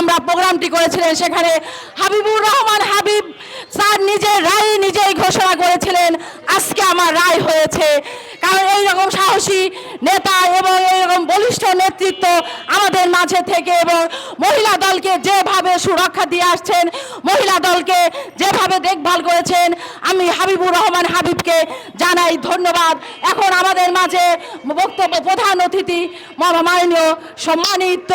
আমরা প্রোগ্রামটি করেছিলেন সেখানে হাবিবুর রহমান হাবিব স্যার নিজের রায় নিজেই ঘোষণা করেছিলেন, আজকে আমার রায় হয়েছে। কারণ এইরকম সাহসী নেতা এবং এইরকম বলিষ্ঠ নেতৃত্ব আমাদের মাঝে থেকে এবং মহিলা দলকে যেভাবে সুরক্ষা দিয়ে আসছেন, মহিলা দলকে যেভাবে দেখভাল করেছেন, আমি হাবিবুর রহমান হাবিবকে জানাই ধন্যবাদ। এখন আমাদের মাঝে বক্তব্য প্রধান অতিথি, মাননীয় সম্মানিত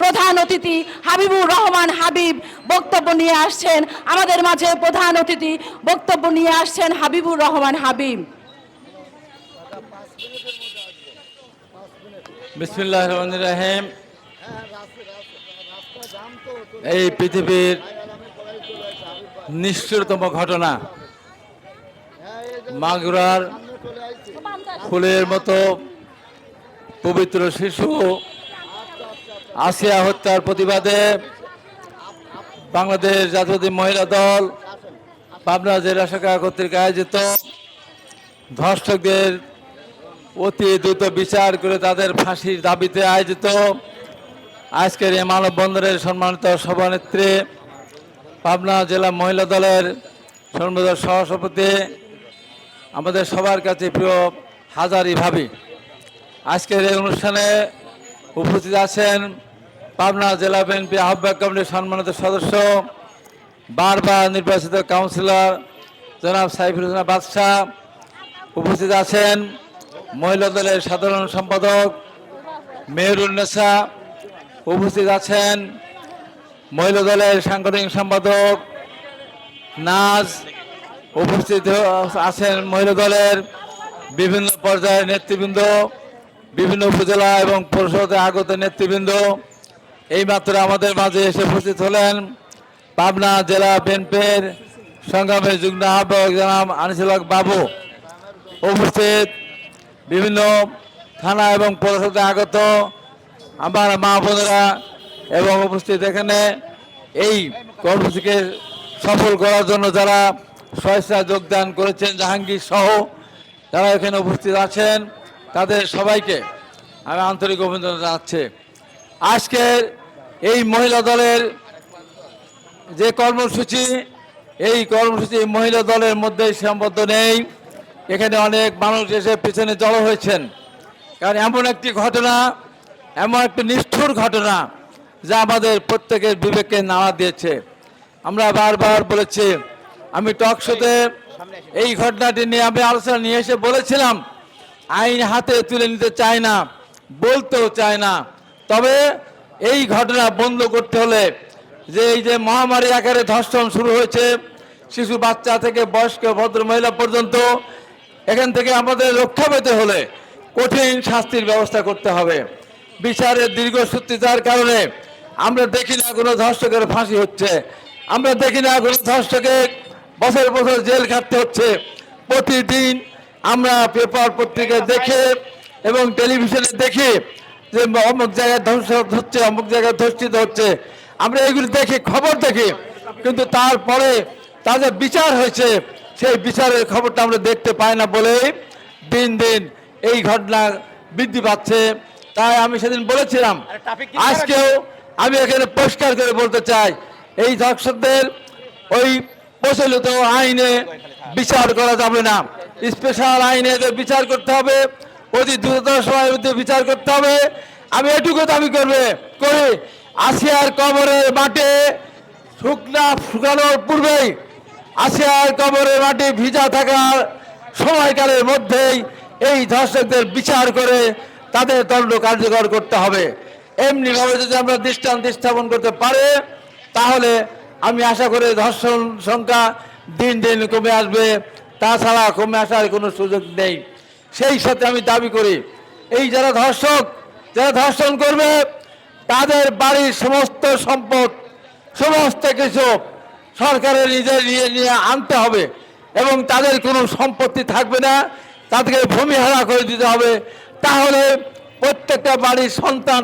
প্রধান অতিথি হাবিবুর রহমান হাবিব বক্তব্য নিয়ে আসছেন। আমাদের মাঝে প্রধান অতিথি বক্তব্য নিয়ে আসছেন হাবিবুর রহমান হাবিব। বিসমিল্লাহ রহমান রাহিম। এই পৃথিবীর নিষ্ঠুরতম ঘটনা মাগুরার ফুলের মতো পবিত্র শিশু আসিয়া হত্যার প্রতিবাদে বাংলাদেশ জাতীয় মহিলা দল পাবনা জেলা শাখা কর্তৃক আয়োজিত ধর্ষকদের অতি দ্রুত বিচার করে তাদের ফাঁসির দাবিতে আয়োজিত আজকের এই মানববন্ধনের সম্মানিত সভানেত্রী পাবনা জেলা মহিলা দলের সম্মানিত সহসভাপতি আমাদের সবার কাছে প্রিয় হাজারি ভাবি। আজকের এই অনুষ্ঠানে উপস্থিত আছেন পাবনা জেলা বিএনপি আহ্বায়ক কমিটির সম্মানিত সদস্য, বারবার নির্বাচিত কাউন্সিলর জনাব সাইফুল হোসেন বাদশাহ। উপস্থিত আছেন মহিলা দলের সাধারণ সম্পাদক মেহরুন্নেসা উপস্থিত আছেন মহিলা দলের সাংগঠনিক সম্পাদক নাজ উপস্থিত আছেন মহিলা দলের বিভিন্ন পর্যায়ের নেতৃবৃন্দ, বিভিন্ন উপজেলা এবং পরিষদে আগত নেতৃবৃন্দ। এইমাত্র আমাদের মাঝে এসে উপস্থিত হলেন পাবনা জেলা বিএনপির সংগ্রামের যুগ্ম আহ্বায়ক জনাব আনিসুল বাবু। উপস্থিত বিভিন্ন থানা এবং পৌরসভাতে আগত আমার মা বোনেরা এবং উপস্থিত এখানে এই কর্মসূচিকে সফল করার জন্য যারা স্বেচ্ছা যোগদান করেছেন জাহাঙ্গীর সহ। যারা এখানে উপস্থিত আছেন, তাদের সবাইকে আমি আন্তরিক অভিনন্দন জানাচ্ছি। আজকের এই মহিলা দলের যে কর্মসূচি, এই কর্মসূচি মহিলা দলের মধ্যে সীমাবদ্ধ নেই। এখানে অনেক মানুষ এসে পেছনে জড়ো হয়েছেন। কারণ এমন একটি ঘটনা, এমন একটি নিষ্ঠুর ঘটনা যা আমাদের প্রত্যেকের বিবেককে নাড়া দিয়েছে। আমরা বারবার বলেছি আমি টক শোতে এই ঘটনাটি নিয়ে আমি আলোচনা নিয়ে এসে বলেছিলাম, আইন হাতে তুলে নিতে চায় না, বলতেও চায় না। তবে এই ঘটনা বন্ধ করতে হলে যে এই যে মহামারী আকারে ধর্ষণ শুরু হয়েছে, শিশু, বাচ্চা থেকে বয়স্ক, ভদ্র, মহিলা পর্যন্ত, এখান থেকে আমাদের রক্ষা পেতে হলে কঠিন শাস্তির ব্যবস্থা করতে হবে। বিচারের দীর্ঘসূত্রিতার কারণে আমরা দেখি না কোনো ধর্ষকের ফাঁসি হচ্ছে। আমরা দেখি না কোনো ধর্ষকের বছর বছর জেল খাটতে হচ্ছে। প্রতিদিন আমরা পেপার পত্রিকায় দেখে এবং টেলিভিশনে দেখি যে অমুক জায়গায় ধ্বংস হচ্ছে অমুক জায়গায় ধর্ষিত হচ্ছে। আমরা এগুলি দেখি খবর দেখি কিন্তু তারপরে তাদের বিচার হয়েছে। সেই বিচারের খবরটা আমরা দেখতে পাই না বলেই দিন দিন এই ঘটনা বৃদ্ধি পাচ্ছে। তাই আমি সেদিন বলেছিলাম আজকেও আমি এখানে পরিষ্কার করে বলতে চাই এই ধর্ষকদের ওই প্রচলিত আইনে বিচার করা যাবে না। স্পেশাল আইনে বিচার করতে হবে, অতি দ্রুততর সময়ের বিচার করতে হবে। আমি এটুকু দাবি করবে করি আসিয়ার কবরের মাঠে শুকনা শুকানোর পূর্বেই আসিয়ার কবরের মাটি ভিজা থাকার সময়কালের মধ্যেই এই ধর্ষকদের বিচার করে তাদের দণ্ড কার্যকর করতে হবে। এমনিভাবে যদি আমরা দৃষ্টান্ত স্থাপন করতে পারে, তাহলে আমি আশা করি ধর্ষণ সংখ্যা দিন দিন কমে আসবে, তাছাড়া কমে আসার কোনো সুযোগ নেই। সেই সাথে আমি দাবি করি, এই যারা ধর্ষক, যারা ধর্ষণ করবে, তাদের বাড়ির সমস্ত সম্পদ, সমস্ত কিছু সরকারের নিজে নিয়ে নিয়ে আনতে হবে এবং তাদের কোনো সম্পত্তি থাকবে না, তাদেরকে ভূমিহারা করে দিতে হবে। তাহলে প্রত্যেকটা বাড়ির সন্তান,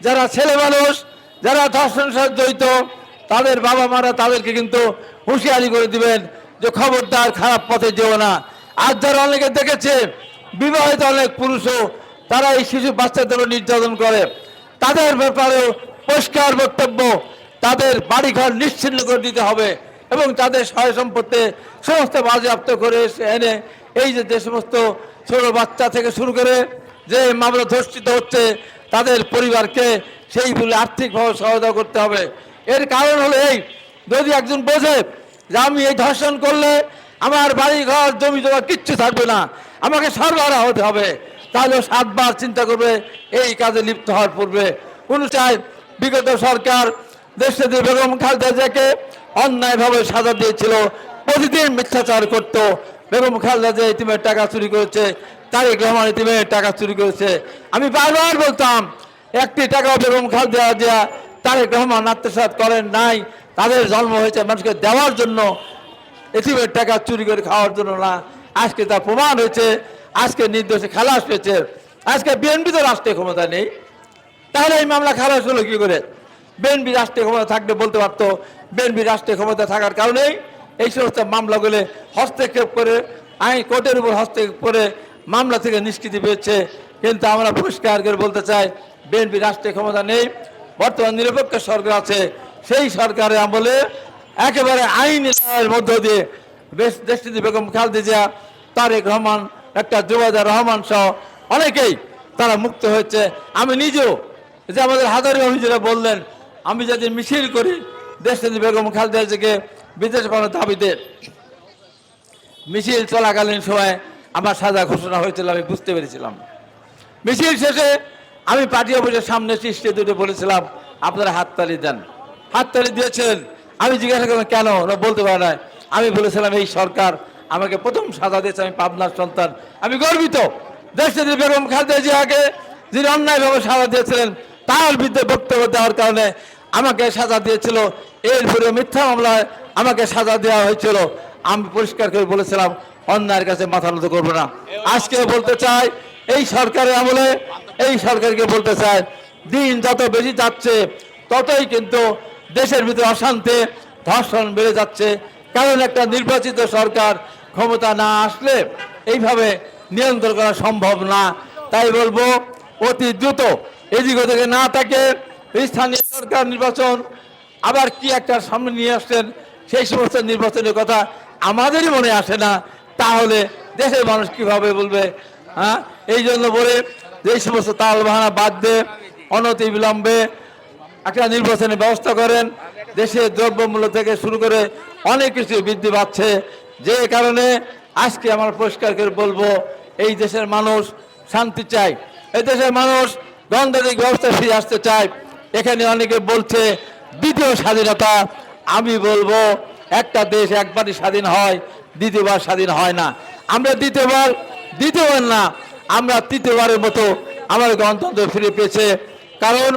যারা ছেলে মানুষ, যারা ধর্ষণের সাথে জড়িত তাদের বাবা মারা তাদেরকে কিন্তু হুঁশিয়ারি করে দিবেন যে খবরদার, খারাপ পথে যেও না। আর যারা অনেকে দেখেছে, বিবাহিত অনেক পুরুষও, তারা এই শিশু বাচ্চাদেরও নির্যাতন করে। তাদের ব্যাপারেও পরিষ্কার বক্তব্য, তাদের বাড়িঘর নিশ্চিন্ন করে দিতে হবে এবং তাদের সহায় সম্পত্তি সমস্ত বাজেয়াপ্ত করে এনে এই যে যে সমস্ত ছোট বাচ্চা থেকে শুরু করে যে মামলা ধর্ষিত হচ্ছে, তাদের পরিবারকে সেইগুলো আর্থিকভাবে সহায়তা করতে হবে। এর কারণ হলো এই, যদি একজন বোঝে যে আমি এই ধর্ষণ করলে আমার বাড়ি ঘর জমি জমা কিচ্ছু থাকবে না, আমাকে সরবরাহ হতে হবে, তাহলে সাতবার চিন্তা করবে এই কাজে লিপ্ত হওয়ার পূর্বে। কোন চাই বিগত সরকার দেশে বেগম খালেদা জিয়াকে অন্যায়ভাবে সাজা দিয়েছিল, প্রতিদিন মিথ্যাচার করত। বেগম খালেদা জিয়া ইতিমের টাকা চুরি করেছে, তারেক রহমান ইতিমের টাকা চুরি করেছে। আমি বারবার বলতাম, একটি টাকাও বেগম খালেদা জিয়া তারেক রহমান আত্মসাৎ করেন নাই, তাদের জন্ম হয়েছে মানুষকে দেওয়ার জন্য। এটিমের টাকা চুরি করে খাওয়ার জন্য না। আজকে তার প্রমাণ হয়েছে, আজকে নির্দোষে খালাস পেয়েছে। আজকে বিএনপি তো রাষ্ট্রীয় ক্ষমতা নেই। তাহলে এই মামলা খালাস হলো কি করে? বিএনপি রাষ্ট্রীয় ক্ষমতা থাকলে বলতে পারতো, বিএনপি রাষ্ট্রীয় ক্ষমতা থাকার কারণেই এই সমস্ত মামলাগুলো হস্তক্ষেপ করে, আইন কোর্টের উপর হস্তক্ষেপ করে মামলা থেকে নিষ্কৃতি পেয়েছে। কিন্তু আমরা পরিষ্কার করে বলতে চাই, বিএনপি রাষ্ট্রীয় ক্ষমতা নেই। বর্তমান নিরপেক্ষ সরকার আছে, সেই সরকারের আমলে একেবারে আইন মধ্য দিয়ে বেশ দেশটিতে বেগম খালেদা জিয়া, তারেক রহমান একটা জুবাদার রহমান সহ অনেকেই তারা মুক্ত হয়েছে। আমি নিজেও যে আমাদের হাজারি অভিযোগে বললেন, আমি যদি মিছিল করি, দেশটিতে বেগম খালেদা জিয়াকে বিদেশ পাঠানোর দাবিতে। মিছিল চলাকালীন সময় আমার সাজা ঘোষণা হয়েছিল, আমি বুঝতে পেরেছিলাম। মিছিল শেষে আমি পার্টি অফিসের সামনে সৃষ্টি দুটো বলেছিলাম, আপনারা হাততালি দেন। হাততালি দিয়েছেন। আমি জিজ্ঞাসা করলাম, কেন? ওরা বলতে পারে না আমি বলেছিলাম, এই সরকার আমাকে প্রথম সাজা দিয়েছে, আমি পাবনার সন্তান। আমি গর্বিত। দেশে বেগম খালেদা জিয়াকে যিনি অন্যায়ভাবে সাজা দিয়েছিলেন, তার বিরুদ্ধে বক্তব্য দেওয়ার কারণে আমাকে সাজা দিয়েছিল। এরপরে মিথ্যা মামলায় আমাকে সাজা দেওয়া হয়েছিল। আমি পরিষ্কার করে বলেছিলাম, অন্যায়ের কাছে মাথা নত করব না। আজকে বলতে চাই এই সরকারের আমলে এই সরকারকে বলতে চায় দিন যত বেশি যাচ্ছে, ততই কিন্তু দেশের ভিতরে অশান্তি, ধর্ষণ বেড়ে যাচ্ছে। কারণ একটা নির্বাচিত সরকার ক্ষমতা না আসলে এইভাবে নিয়ন্ত্রণ করা সম্ভব না। তাই বলব, অতি দ্রুত এদিক ওদিকে না থাকে স্থানীয় সরকার নির্বাচন, আবার কি একটা সামনে নিয়ে আসছেন সেই সমস্ত নির্বাচনের কথা আমাদেরই মনে আসে না। তাহলে দেশের মানুষ কীভাবে বলবে? হ্যাঁ? এই জন্য বলে যে সমস্ত তাল বাহানা বাদ দিয়ে অনতি বিলম্বে একটা নির্বাচনের ব্যবস্থা করেন। দেশের দ্রব্যমূল্য থেকে শুরু করে অনেক কিছু বৃদ্ধি পাচ্ছে। যে কারণে আজকে আমার পরিষ্কার করে বলব, এই দেশের মানুষ শান্তি চায়। এই দেশের মানুষ গণতান্ত্রিক ব্যবস্থা ফিরে আসতে চায়। এখানে অনেকে বলছে, দ্বিতীয় স্বাধীনতা। আমি বলব, একটা দেশ একবারই স্বাধীন হয়, দ্বিতীয়বার স্বাধীন হয় না। আমরা দ্বিতীয়বার দ্বিতীয়বার না, আমরা তৃতীয়বারের মতো আমাদের গণতন্ত্র ফিরে পেয়েছে। কারণ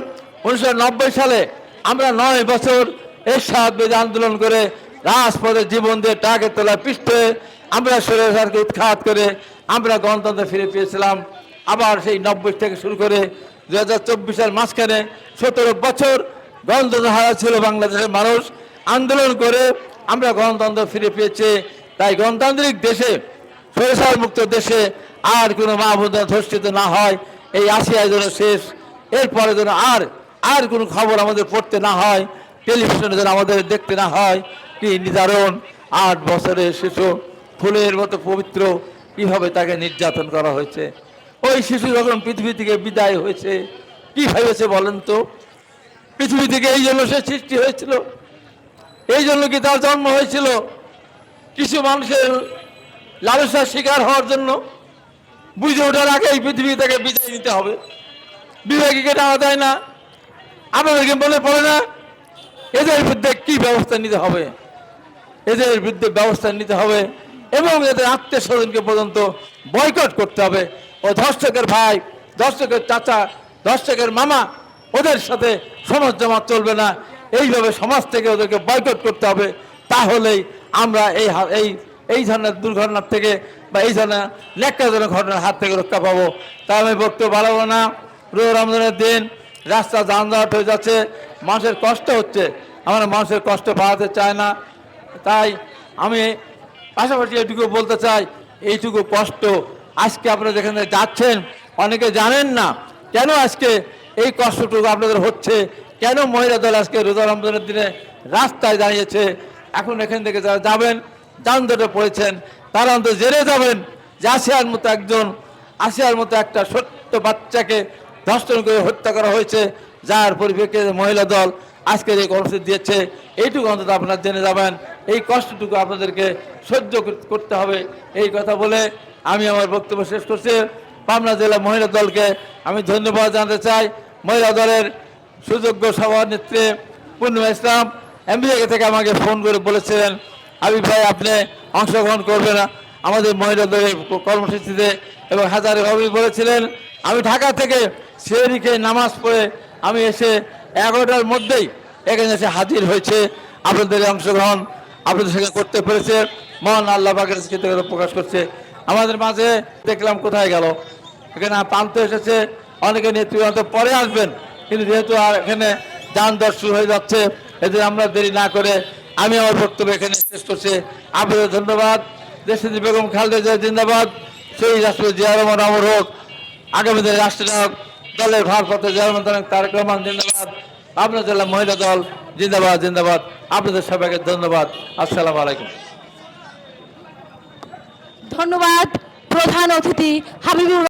উনিশশো নব্বই সালে আমরা নয় বছর এরশাদ বেদে আন্দোলন করে রাজপথে জীবন দিয়ে টাকে তোলা পৃষ্ঠে আমরা স্বৈরাচারকে উৎখাত করে আমরা গণতন্ত্র ফিরে পেয়েছিলাম। আবার সেই নব্বই থেকে শুরু করে দু হাজার চব্বিশের মাঝখানে সতেরো বছর গণতন্ত্র হারা ছিল বাংলাদেশের মানুষ। আন্দোলন করে আমরা গণতন্ত্র ফিরে পেয়েছি। তাই গণতান্ত্রিক দেশে স্বৈরাচার মুক্ত দেশে আর কোনো মা বোনরা ধর্ষিত না হয়। এই আসিয়ায় যেন শেষ। এরপরে যেন আর আর কোনো খবর আমাদের পড়তে না হয়। টেলিভিশনে যেন আমাদের দেখতে না হয়। কি নিদারুণ। আট বছরের শিশু, ফুলের মতো পবিত্র। কীভাবে তাকে নির্যাতন করা হয়েছে? ওই শিশু যখন পৃথিবী থেকে বিদায় হয়েছে, কি ভেবেছে বলেন তো? পৃথিবী থেকে এই জন্য সে সৃষ্টি হয়েছিল। এই জন্য কি তার জন্ম হয়েছিল? কিছু মানুষের লালসার শিকার হওয়ার জন্য বুঝে ওঠার আগে এই পৃথিবী থেকে বিদায় নিতে হবে। বিবেকীকে টাকা দেয় না আপনাদেরকে মনে পড়ে না। এদের বিরুদ্ধে কি ব্যবস্থা নিতে হবে? এদের বিরুদ্ধে ব্যবস্থা নিতে হবে এবং এদের আত্মীয় স্বজনকে পর্যন্ত বয়কট করতে হবে। ও ধর্ষকের ভাই, ধর্ষকের চাচা, ধর্ষকের মামা, ওদের সাথে সমাজ জমা চলবে না। এইভাবে সমাজ থেকে ওদেরকে বয়কট করতে হবে। তাহলেই আমরা এই এই এই ধরনের দুর্ঘটনার থেকে বা এই ধরনের ন্যাক্কাজনক ঘটনার হাত থেকে রক্ষা পাবো। তাই আমি বক্তব্য বাড়াবো না। রোজ রমজানের দিন রাস্তা যানজট হয়ে যাচ্ছে, মানুষের কষ্ট হচ্ছে। আমরা মানুষের কষ্ট বাড়াতে চায় না। তাই আমি পাশাপাশি এইটুকু বলতে চাই, এইটুকু কষ্ট আজকে আপনারা যেখানে যাচ্ছেন, অনেকে জানেন না কেন আজকে এই কষ্টটুকু আপনাদের হচ্ছে, কেন মহিলা দল আজকে রোজা রমজানের দিনে রাস্তায় দাঁড়িয়েছে। এখন এখান থেকে যারা যাবেন যানজটে পড়েছেন তারা অন্তত জেনে যাবেন, যে আসিয়ার মতো একজন, আসিয়ার মতো একটা ছোট্ট বাচ্চাকে ধর্ষণ করে হত্যা করা হয়েছে, যার পরিপ্রেক্ষিতে মহিলা দল আজকের এই কর্মসূচি দিয়েছে, এইটুকু অন্তত আপনারা জেনে যাবেন। এই কষ্টটুকু আপনাদেরকে সহ্য করতে হবে। এই কথা বলে আমি আমার বক্তব্য শেষ করছি। পাবনা জেলা মহিলা দলকে আমি ধন্যবাদ জানাতে চাই। মহিলা দলের সুযোগ্য সভানেত্রী পূর্ণিমা ইসলাম এমবিএ থেকে আমাকে ফোন করে বলেছিলেন আবি ভাই, আপনি অংশগ্রহণ করবেন না। আমাদের মহিলা দলের কর্মসূচিতে এবং হাজারে ভাবি বলেছিলেন, আমি ঢাকা থেকে শেরিকে নামাজ পড়ে আমি এসে এগারোটার মধ্যেই এখানে এসে হাজির হয়েছে। আপনাদের অংশগ্রহণ আপনাদের সঙ্গে করতে পেরেছে। মহান আল্লাহ বাগের কৃতজ্ঞতা প্রকাশ করছে। আমাদের মাঝে দেখলাম কোথায় গেল। এখানে প্রান্ত এসেছে, অনেকে নেতৃত্ব পরে আসবেন, কিন্তু যেহেতু আর এখানে যান দর শুরু হয়ে যাচ্ছে, এদের আমরা দেরি না করে আমি আমার বক্তব্য এখানে শেষ করছি। আপনাদের ধন্যবাদ। দেশে বেগম খালেদা জিয়া জিন্দাবাদ। সেই রাষ্ট্র জিয়া রহমান আমর হোক। আগামী দিনের রাষ্ট্রনায়ক দলের ভারপ্রাপ্ত জিয়া রহমান তারেক রহমান জিন্দাবাদ। আপনার জেলা মহিলা দল জিন্দাবাদ জিন্দাবাদ। আপনাদের সবাইকে ধন্যবাদ। আসসালামু আলাইকুম। ধন্যবাদ, প্রধান অতিথি হাবিবুর